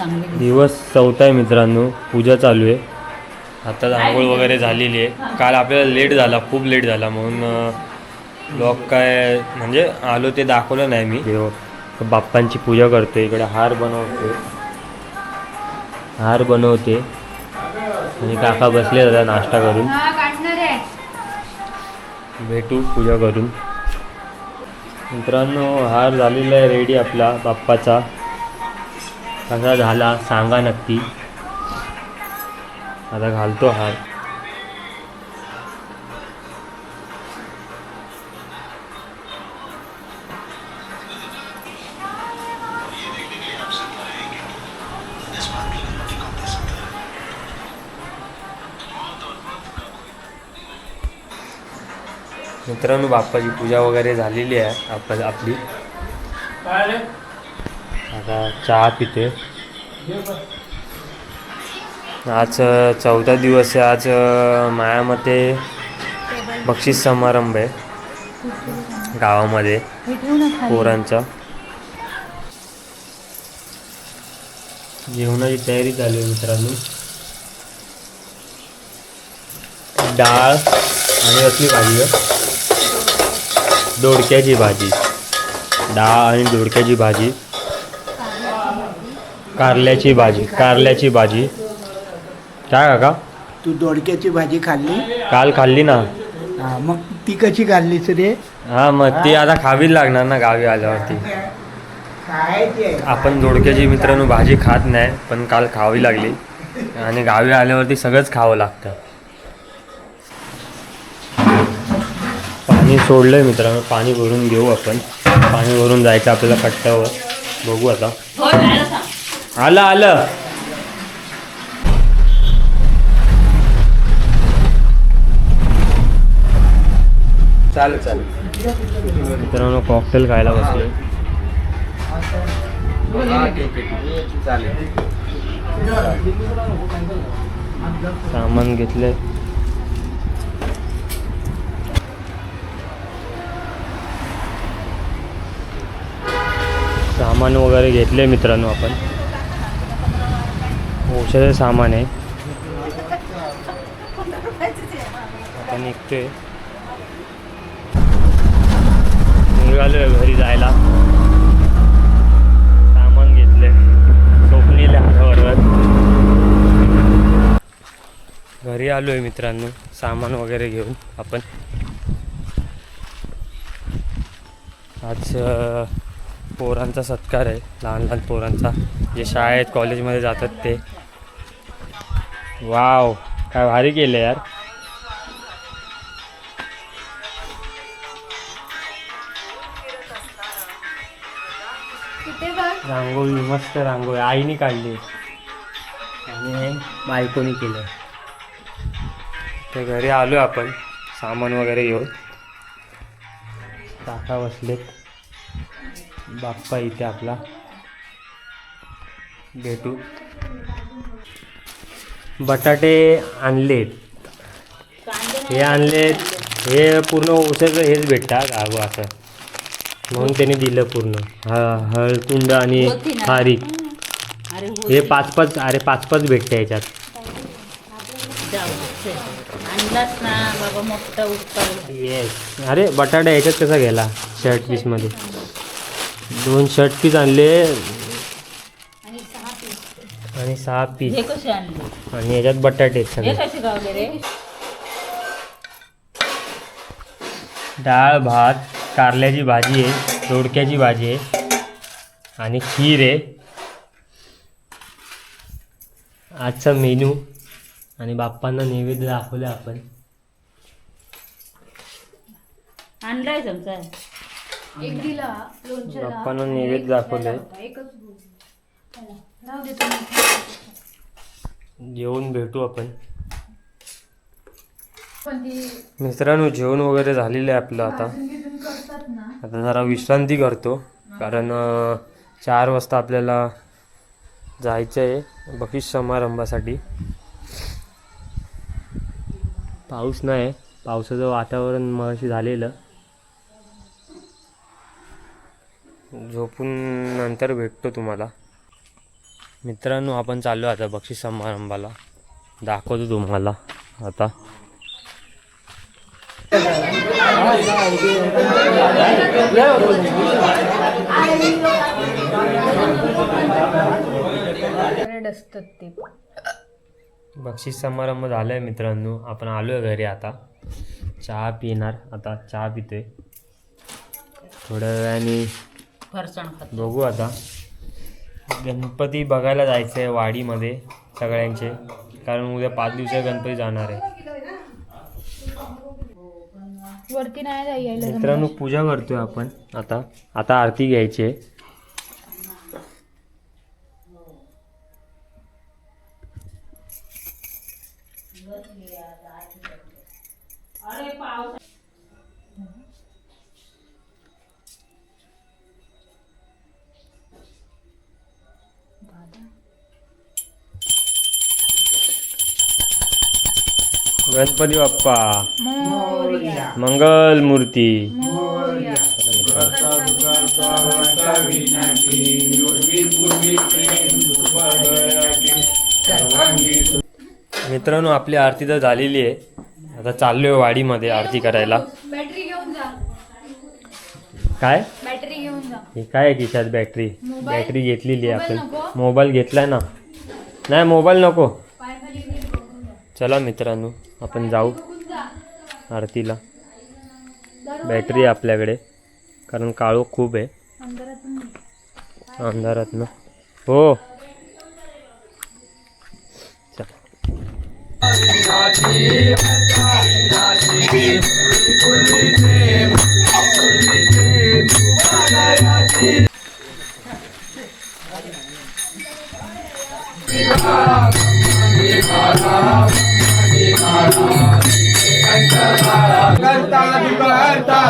दिवस चौथा आहे मित्रांनो पूजा चालू आहे. आता आंघोळ वगैरे झालेली आहे. काल आपल्याला लेट झाला खूप लेट झाला म्हणून ब्लॉग काय म्हणजे आलो ते दाखवलं नाही मी. बाप्पांची पूजा करते इकडे हार बनवते हार बनवते. आणि काका बसले जातात नाश्ता करून. भेटू पूजा करून. मित्रांनो हार झालेला आहे रेडी आपला बाप्पाचा. कसा झाला सांगा नक्की. आता घालतो हार. मित्रांनो बाप्पाची पूजा वगैरे झालेली आहे. आप आपली. आता चहा पिते. आज चौदा चौथा दिवस आहे. आज अ, मायामते बक्षीस समारंभ आहे. गावामध्ये पोरांचा. जेवणाची तयारी चालू आहे मित्रांनो. डाळ आणि असली भाजी आहे दोडक्याची भाजी. डाळ आणि दोडक्याची भाजी. कारल्याची भाजी कारल्याची भाजी. काय काका? तू दोडक्याची भाजी खाल्ली? काल खाल्ली ना. हा मग ती कशी खाल्लीस रे? हा मग ती आता खावीच लागणार ना गावी आल्यावरती. आहे आपण दोडक्याची मित्रांनो भाजी खात नाही पण काल खावी लागली. आणि गावी आल्यावरती सगळंच खावं लागतं. पाणी सोडलंय मित्रांनो पाणी भरून घेऊ आपण. पाणी भरून जायचं आपल्याला कट्ट्यावर. बघू आता. हो. आलं आलं. चालेल चालेल. मित्रांनो कॉकटेल खायला चालेल. सामान घेतलंय. सामान वगैरे घेतले मित्रांनो आपण. औषध सामान आहे. आता निघतोय. निघालोय घरी जायला. सामान घेतलंय. स्वप्नील हाताबरोबर घरी आलो आहे मित्रांनो सामान वगैरे घेऊन आपण. आज पोरांचा सत्कार आहे. लहान लहान पोरांचा. जे शाळेत कॉलेजमध्ये जातात ते. वाव. काय भारी केलं यार. रांगोळी मस्त रांगोळी. आईने काढली. आणि बायकोनी केलं ते घरी आलो आपण. सामान वगैरे घेऊन. काका बसलेत. बाप्पा इथे आपला. भेटू. बटाटे आणलेत. हे आणलेत. हे पूर्ण उसाचं हेच भेटतात. अगो असं. म्हणून त्याने दिलं पूर्ण. हा हळकुंड आणि. खारीक हो पाच पाच अरे पाच पाच भेटते याच्यात. येस अरे बटाटा याच्यात कसा गेला? शर्ट पीसमध्ये दोन शर्ट पीस आणले. आणि सहा पीस. हे कसे आणले? आणि याच्यात बटाटे आहेत हे सगळे कसे गावले रे डाळ भात कारल्याची भाजी आहे दोडक्याची भाजी आहे आणि खीर आहे. आजचा मेनू आणि बाप्पांना नैवेद्य दाखवलं आपण. आणलाय चमचा. एक दिला लोणच्याला बाप्पांना नैवेद्य दाखवलंय एकच गुळ. राहू दे तुम्ही. जेवून भेटू आपण. पण ती मित्रांनो जेवण वगैरे झालेलं आहे आपलं आता. भाजून करतात ना. आता जरा विश्रांती करतो कारण अ, चार वाजता आपल्याला जायचं आहे बक्षीस समारंभासाठी. पाऊस नाही पावसाचं वातावरण मगाशी झालेलं. झोपून नंतर भेटतो तुम्हाला. मित्रांनो आपण चाललो आता बक्षीस समारंभाला. दाखवतो तुम्हाला आता. असतात ते बक्षीस समारंभ झाला आहे मित्रांनो. आपण आलो आहे घरी आता. चहा पिणार. आता चहा पितोय. थोड्या वेळाने फरसाण खातो. बघू आता. गणपती बघायला जायचं आहे वाडीमध्ये सगळ्यांचे. कारण उद्या पाच दिवसात गणपती जाणार आहे. वरती नाही यायला मित्रांनो पूजा करतोय आपण आता. आता आरती घ्यायची आहे. गणपती बाप्पा मोरया. मंगल मूर्ती मोरया. मित्रांनो आपली आरती तर झालेली आहे. आता चाललोय वाडीमध्ये आरती करायला. बॅटरी घेऊन जा. काय? बॅटरी घेऊन जा. हे काय आहे खिशात बॅटरी? मोबाईल? बॅटरी घेतलेली आहे मोबाईल आपण. नको? मोबाईल घेतलाय ना. नाही मोबाईल नको. पायाखाली नीट बघून जा. चला मित्रांनो. आपण जाऊ आरतीला. बॅटरी आहे आपल्याकडे. कारण काळो खूप आहे. अंधारात ना हो. चल. करता बिघडता